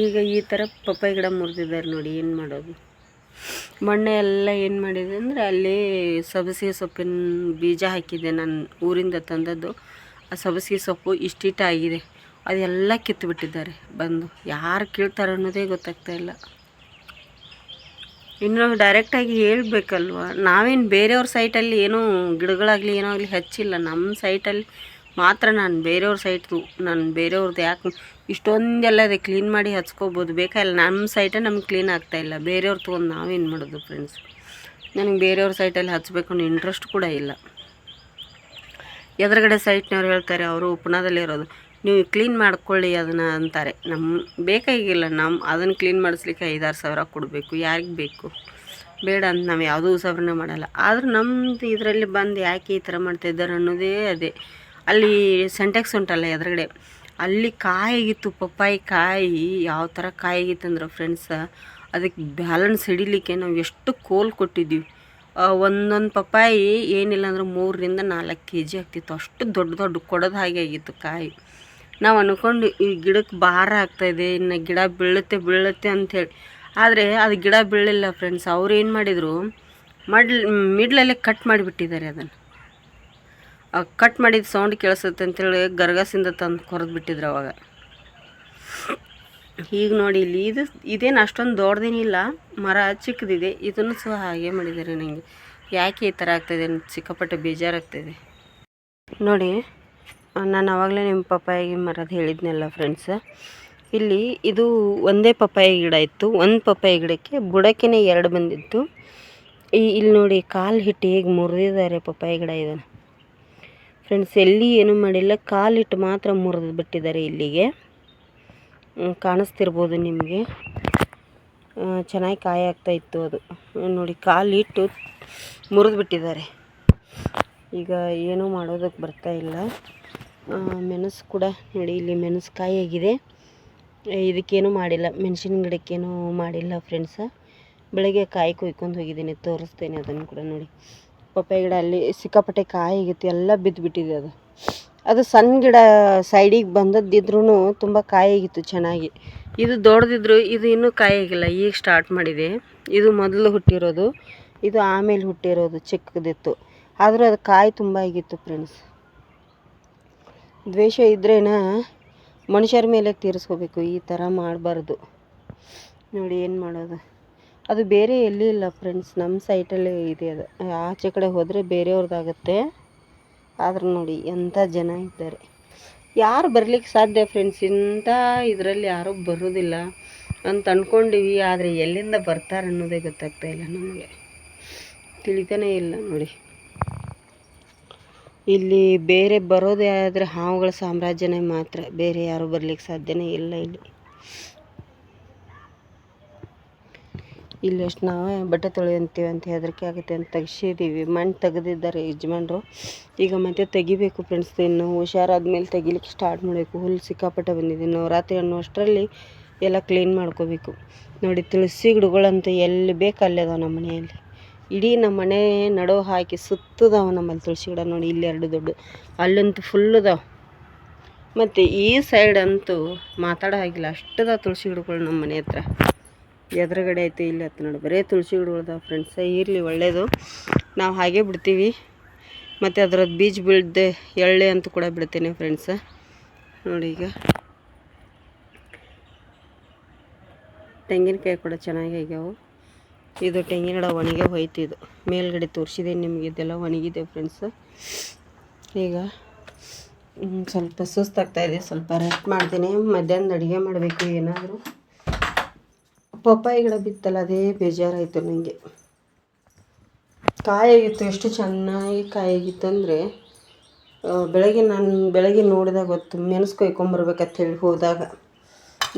ಈಗ ಈ ಥರ ಪಪ್ಪಾಯಿ ಗಿಡ ಮುರಿದಿದ್ದಾರೆ ನೋಡಿ, ಏನು ಮಾಡೋದು? ಮೊನ್ನೆ ಎಲ್ಲ ಏನು ಮಾಡಿದೆ ಅಂದರೆ, ಅಲ್ಲಿ ಸಬಸಿಗೆ ಸೊಪ್ಪಿನ ಬೀಜ ಹಾಕಿದ್ದೆ ನಾನು ಊರಿಂದ ತಂದದ್ದು. ಆ ಸಬಸಿಗೆ ಸೊಪ್ಪು ಇಷ್ಟಿಟ್ಟಾಗಿದೆ. ಅದೆಲ್ಲ ಕಿತ್ತು ಬಿಟ್ಟಿದ್ದಾರೆ, ಬಂದು. ಯಾರು ಕೀಳ್ತಾರೆ ಅನ್ನೋದೇ ಗೊತ್ತಾಗ್ತಾ ಇಲ್ಲ. ಇನ್ನು ಡೈರೆಕ್ಟಾಗಿ ಹೇಳಬೇಕಲ್ವ? ನಾವೇನು ಬೇರೆಯವ್ರ ಸೈಟಲ್ಲಿ ಏನೂ ಗಿಡಗಳಾಗಲಿ ಏನೋ ಆಗಲಿ ಹಚ್ಚಿಲ್ಲ. ನಮ್ಮ ಸೈಟಲ್ಲಿ ಮಾತ್ರ ನಾನು ಬೇರೆಯವ್ರ ಸೈಟ್ದು ನಾನು ಬೇರೆಯವ್ರದ್ದು ಯಾಕೆ ಇಷ್ಟೊಂದೆಲ್ಲ ಅದೇ ಕ್ಲೀನ್ ಮಾಡಿ ಹಚ್ಕೋಬೋದು. ಬೇಕಾಗಿಲ್ಲ ನಮ್ಮ ಸೈಟೇ ನಮ್ಗೆ ಕ್ಲೀನ್ ಆಗ್ತಾಯಿಲ್ಲ ಬೇರೆಯವ್ರು ತೊಗೊಂಡು ನಾವೇನು ಮಾಡೋದು ಫ್ರೆಂಡ್ಸ್ ನನಗೆ ಬೇರೆಯವ್ರ ಸೈಟಲ್ಲಿ ಹಚ್ಬೇಕು ಅನ್ನೋ ಇಂಟ್ರೆಸ್ಟ್ ಕೂಡ ಇಲ್ಲ. ಎದುರುಗಡೆ ಸೈಟ್ನವ್ರು ಹೇಳ್ತಾರೆ, ಅವರು ಉಪನಾದಲ್ಲಿರೋದು ನೀವು ಕ್ಲೀನ್ ಮಾಡ್ಕೊಳ್ಳಿ ಅದನ್ನು ಅಂತಾರೆ. ನಮ್ಮ ಬೇಕಾಗಿಲ್ಲ ನಮ್ಮ ಅದನ್ನು ಕ್ಲೀನ್ ಮಾಡಿಸ್ಲಿಕ್ಕೆ ಐದಾರು ಸಾವಿರ ಕೊಡಬೇಕು. ಯಾರಿಗೆ ಬೇಕು? ಬೇಡ ಅಂತ ನಾವು ಯಾವುದೂ ಸವರ್ಣೆ ಮಾಡಲ್ಲ. ಆದರೂ ನಮ್ಮದು ಇದರಲ್ಲಿ ಬಂದು ಯಾಕೆ ಈ ಥರ ಮಾಡ್ತಾಯಿದ್ದಾರೆ ಅನ್ನೋದೇ ಅದೇ. ಅಲ್ಲಿ ಸೆಂಟೆಕ್ಸ್ ಉಂಟಲ್ಲ ಎದುರುಗಡೆ. ಅಲ್ಲಿ ಕಾಯಿಗಿತ್ತು, ಪಪ್ಪಾಯಿ ಕಾಯಿ. ಯಾವ ಥರ ಕಾಯಿಗಿತ್ತು ಅಂದ್ರೆ ಫ್ರೆಂಡ್ಸ ಅದಕ್ಕೆ ಬ್ಯಾಲೆನ್ಸ್ ಹಿಡಿಲಿಕ್ಕೆ ನಾವು ಎಷ್ಟು ಕೋಲ್ ಕೊಟ್ಟಿದ್ದೀವಿ ಒಂದೊಂದು ಪಪ್ಪಾಯಿ ಏನಿಲ್ಲ ಅಂದ್ರೆ ಮೂರರಿಂದ ನಾಲ್ಕು ಕೆ ಜಿ ಆಗ್ತಿತ್ತು. ಅಷ್ಟು ದೊಡ್ಡ ದೊಡ್ಡ ಕೊಡೋದು ಹಾಗೆ ಆಗಿತ್ತು ಕಾಯಿ. ನಾವು ಅಂದ್ಕೊಂಡು ಈ ಗಿಡಕ್ಕೆ ಭಾರ ಆಗ್ತಾಯಿದೆ ಇನ್ನು ಗಿಡ ಬೀಳುತ್ತೆ ಬೀಳುತ್ತೆ ಅಂಥೇಳಿ ಆದರೆ ಅದು ಗಿಡ ಬೀಳಲಿಲ್ಲ ಫ್ರೆಂಡ್ಸ್ ಅವ್ರು ಏನು ಮಾಡಿದರು ಮಡ್ಲ್ ಮಿಡ್ಲಲ್ಲೇ ಕಟ್ ಮಾಡಿಬಿಟ್ಟಿದ್ದಾರೆ ಅದನ್ನು. ಕಟ್ ಮಾಡಿದ ಸೌಂಡ್ ಕೇಳಿಸುತ್ತೆ ಅಂತೇಳಿ ಗರ್ಗಸಿಂದ ತಂದು ಕೊರೆದು ಬಿಟ್ಟಿದ್ರು ಅವಾಗ. ಈಗ ನೋಡಿ ಇಲ್ಲಿ ಇದು, ಇದೇನು ಅಷ್ಟೊಂದು ದೊಡ್ಡದೇನಿಲ್ಲ ಮರ ಚಿಕ್ಕದಿದೆ. ಇದನ್ನು ಸಹ ಹಾಗೆ ಮಾಡಿದ್ದಾರೆ ನನಗೆ ಯಾಕೆ ಈ ಥರ ಆಗ್ತಾಯಿದೆ ಅಂತ ಸಿಕ್ಕಾಪಟ್ಟೆ ಬೇಜಾರಾಗ್ತಾಯಿದೆ ನೋಡಿ ನಾನು ಆವಾಗಲೇ ನಿಮ್ಮ ಪಪ್ಪಾಯಿ ಮರದ ಹೇಳಿದ್ನಲ್ಲ ಫ್ರೆಂಡ್ಸ್ ಇಲ್ಲಿ ಇದು ಒಂದೇ ಪಪ್ಪಾಯ ಗಿಡ ಇತ್ತು. ಒಂದು ಪಪ್ಪಾಯ ಗಿಡಕ್ಕೆ ಬುಡಕ್ಕೇ ಎರಡು ಬಂದಿತ್ತು. ಈ ಇಲ್ಲಿ ನೋಡಿ ಕಾಲು ಹಿಟ್ಟು ಹೇಗೆ ಮುರಿದಿದ್ದಾರೆ ಪಪ್ಪಾಯ ಗಿಡ ಇದನ್ನು. ಫ್ರೆಂಡ್ಸ್ ಎಲ್ಲಿ ಏನೂ ಮಾಡಿಲ್ಲ. ಕಾಲು ಹಿಟ್ಟು ಮಾತ್ರ ಮುರಿದು ಬಿಟ್ಟಿದ್ದಾರೆ ಇಲ್ಲಿಗೆ. ಕಾಣಿಸ್ತಿರ್ಬೋದು ನಿಮಗೆ. ಚೆನ್ನಾಗಿ ಕಾಯಿ ಆಗ್ತಾ ಇತ್ತು ಅದು. ನೋಡಿ, ಕಾಲು ಹಿಟ್ಟು ಮುರಿದು ಬಿಟ್ಟಿದ್ದಾರೆ. ಈಗ ಏನೂ ಮಾಡೋದಕ್ಕೆ ಬರ್ತಾ ಇಲ್ಲ. ಮೆಣಸು ಕೂಡ ನೋಡಿ ಇಲ್ಲಿ ಮೆಣಸು ಆಗಿದೆ. ಇದಕ್ಕೇನು ಮಾಡಿಲ್ಲ. ಮೆಣಸಿನ ಗಿಡಕ್ಕೇನು ಮಾಡಿಲ್ಲ ಫ್ರೆಂಡ್ಸ ಬೆಳಗ್ಗೆ ಕಾಯಿ ಕೊಯ್ಕೊಂಡು ಹೋಗಿದ್ದೀನಿ. ತೋರಿಸ್ತೇನೆ ಅದನ್ನು ಕೂಡ ನೋಡಿ. ಪಪ್ಪಾಯ ಗಿಡ ಅಲ್ಲಿ ಸಿಕ್ಕಾಪಟ್ಟೆ ಕಾಯಿ ಆಗಿತ್ತು. ಎಲ್ಲ ಬಿದ್ದುಬಿಟ್ಟಿದೆ ಅದು. ಅದು ಸಣ್ಣ ಗಿಡ ಸೈಡಿಗೆ ಬಂದದ್ದಿದ್ರೂ ತುಂಬ ಕಾಯಿ ಆಗಿತ್ತು ಚೆನ್ನಾಗಿ. ಇದು ದೊಡ್ಡದಿದ್ರು ಇದು ಇನ್ನೂ ಕಾಯಿ ಆಗಿಲ್ಲ. ಈಗ ಸ್ಟಾರ್ಟ್ ಮಾಡಿದೆ. ಇದು ಮೊದಲು ಹುಟ್ಟಿರೋದು. ಇದು ಆಮೇಲೆ ಹುಟ್ಟಿರೋದು ಚಿಕ್ಕದಿತ್ತು. ಆದರೂ ಅದು ಕಾಯಿ ತುಂಬ ಆಗಿತ್ತು ಫ್ರೆಂಡ್ಸ್ ದ್ವೇಷ ಇದ್ರೇನ ಮನುಷ್ಯರ ಮೇಲೆ ತೀರಿಸ್ಕೋಬೇಕು, ಈ ಥರ ಮಾಡಬಾರ್ದು. ನೋಡಿ ಏನು ಮಾಡೋದು. ಅದು ಬೇರೆ ಎಲ್ಲಿ ಇಲ್ಲ ಫ್ರೆಂಡ್ಸ್ ನಮ್ಮ ಸೈಟಲ್ಲೇ ಇದೆ ಅದು. ಆಚೆ ಕಡೆ ಹೋದರೆ ಬೇರೆಯವ್ರದ್ದಾಗತ್ತೆ. ಆದ್ರೆ ನೋಡಿ ಎಂಥ ಜನ ಇದ್ದಾರೆ. ಯಾರು ಬರಲಿಕ್ಕೆ ಸಾಧ್ಯ ಫ್ರೆಂಡ್ಸ್ ಇಂಥ ಇದರಲ್ಲಿ ಯಾರೂ ಬರೋದಿಲ್ಲ. ಅಂತ ಅಂದ್ಕೊಂಡಿವಿ ಆದರೆ ಎಲ್ಲಿಂದ ಬರ್ತಾರೆ ಅನ್ನೋದೇ ಗೊತ್ತಾಗ್ತಾ ಇಲ್ಲ ನಮಗೆ. ತಿಳಿತಾನೇ ಇಲ್ಲ ನೋಡಿ. ಇಲ್ಲಿ ಬೇರೆ ಬರೋದೇ ಆದರೆ ಹಾವುಗಳ ಸಾಮ್ರಾಜ್ಯನೇ ಮಾತ್ರ. ಬೇರೆ ಯಾರು ಬರ್ಲಿಕ್ಕೆ ಸಾಧ್ಯನೇ ಇಲ್ಲ ಇಲ್ಲಿ. ಇಲ್ಲಿ ಅಷ್ಟು ನಾವೇ ಬಟ್ಟೆ ತೊಳೆಯಂತೀವಿ ಅಂತ ಹೆದರಿಕೆ ಆಗುತ್ತೆ ಅಂತ ತೆಗ್ಸಿದ್ದೀವಿ. ಮಣ್ಣು ತೆಗೆದಿದ್ದಾರೆ ಯಜಮಾನ್ರು. ಈಗ ಮತ್ತೆ ತೆಗಿಬೇಕು ಫ್ರೆಂಡ್ಸ್ ಇನ್ನು ಹುಷಾರಾದ್ಮೇಲೆ ತೆಗಿಲಿಕ್ಕೆ ಸ್ಟಾರ್ಟ್ ಮಾಡಬೇಕು. ಹುಲ್ಲು ಸಿಕ್ಕಾಪಟ್ಟೆ ಬಂದಿದೆ. ನವರಾತ್ರಿ ಅನ್ನೋ ಅಷ್ಟರಲ್ಲಿ ಎಲ್ಲ ಕ್ಲೀನ್ ಮಾಡ್ಕೋಬೇಕು. ನೋಡಿ ತುಳಸಿ ಗಿಡಗಳಂತೂ ಎಲ್ಲಿ ಬೇಕು ಅಲ್ಲಿ ಅದಾವೆ ನಮ್ಮ ಮನೆಯಲ್ಲಿ. ಇಡೀ ನಮ್ಮ ಮನೆ ನಡೋ ಹಾಕಿ ಸುತ್ತದಾವ ನಮ್ಮಲ್ಲಿ ತುಳಸಿ ಗಿಡ ನೋಡಿ, ಇಲ್ಲಿ ಎರಡು ದೊಡ್ಡ, ಅಲ್ಲಂತೂ ಫುಲ್ ಅದಾವೆ. ಮತ್ತು ಈ ಸೈಡ್ ಅಂತೂ ಮಾತಾಡೋ ಹಾಗಿಲ್ಲ, ಅಷ್ಟದ ತುಳಸಿ ಗಿಡಗಳು ನಮ್ಮ ಮನೆ ಹತ್ರ. ಎದುರುಗಡೆ ಐತೆ, ಇಲ್ಲಿ ಹತ್ತು ನೋಡಿ, ಬರೀ ತುಳಸಿ ಗಿಡಗಳದಾವ ಫ್ರೆಂಡ್ಸ ಇರಲಿ ಒಳ್ಳೆಯದು ನಾವು ಹಾಗೆ ಬಿಡ್ತೀವಿ. ಮತ್ತು ಅದ್ರದ್ದು ಬೀಜ ಬೀಳ್ದೆ ಎಳ್ಳೆ ಅಂತೂ ಕೂಡ ಬಿಡ್ತೀನಿ ಫ್ರೆಂಡ್ಸ ನೋಡಿ ಈಗ. ತೆಂಗಿನಕಾಯಿ ಕೂಡ ಚೆನ್ನಾಗಿ ಆಗ್ಯಾವು. ಇದು ತೆಂಗಿನ ಗಿಡ ಒಣಗೆ ಹೋಯ್ತು ಇದು ಮೇಲ್ಗಡೆ ತೋರಿಸಿದೆ, ನಿಮಗೆ ಇದೆಲ್ಲ ಒಣಗಿದೆ ಫ್ರೆಂಡ್ಸ್ ಈಗ ಸ್ವಲ್ಪ ಸುಸ್ತಾಗ್ತಾ ಇದೆ. ಸ್ವಲ್ಪ ರೆಸ್ಟ್ ಮಾಡ್ತೀನಿ. ಮಧ್ಯಾಹ್ನದ ಅಡುಗೆ ಮಾಡಬೇಕು ಏನಾದರೂ. ಪಪ್ಪಾಯಿ ಗಿಡ ಬಿತ್ತಲ್ಲ, ಅದೇ ಬೇಜಾರಾಯಿತು ನನಗೆ ಕಾಯಾಗಿತ್ತು, ಎಷ್ಟು ಚೆನ್ನಾಗಿ ಕಾಯಾಗಿತ್ತು ಅಂದರೆ ಬೆಳಗ್ಗೆ ನಾನು ಬೆಳಗ್ಗೆ ನೋಡಿದಾಗ ಗೊತ್ತು, ಮೆಣಸು ಕೊಯ್ಕೊಂಬರ್ಬೇಕಂತ ಹೇಳಿ ಹೋದಾಗ.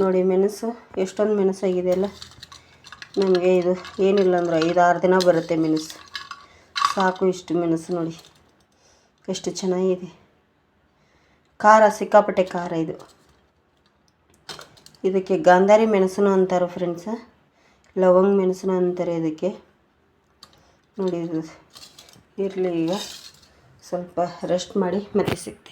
ನೋಡಿ ಮೆಣಸು, ಎಷ್ಟೊಂದು ಮೆಣಸಾಗಿದೆ ಅಲ್ಲ. ನಮಗೆ ಇದು ಏನಿಲ್ಲ ಅಂದ್ರೆ ಐದು ಆರು ದಿನ ಬರುತ್ತೆ ಮೆಣಸು. ಸಾಕು ಇಷ್ಟು ಮೆಣಸು ನೋಡಿ. ಎಷ್ಟು ಚೆನ್ನಾಗಿದೆ. ಖಾರ, ಸಿಕ್ಕಾಪಟ್ಟೆ ಖಾರ ಇದು. ಇದಕ್ಕೆ ಗಾಂಧಾರಿ ಮೆಣಸನ್ನು ಅಂತಾರೆ ಫ್ರೆಂಡ್ಸ ಲವಂಗ್ ಮೆಣಸನ್ನು ಅಂತಾರೆ ಇದಕ್ಕೆ. ನೋಡಿ ಇರಲಿ ಈಗ. ಸ್ವಲ್ಪ ರೆಸ್ಟ್ ಮಾಡಿ ಮತ್ತೆ ಸಿಗ್ತೀನಿ.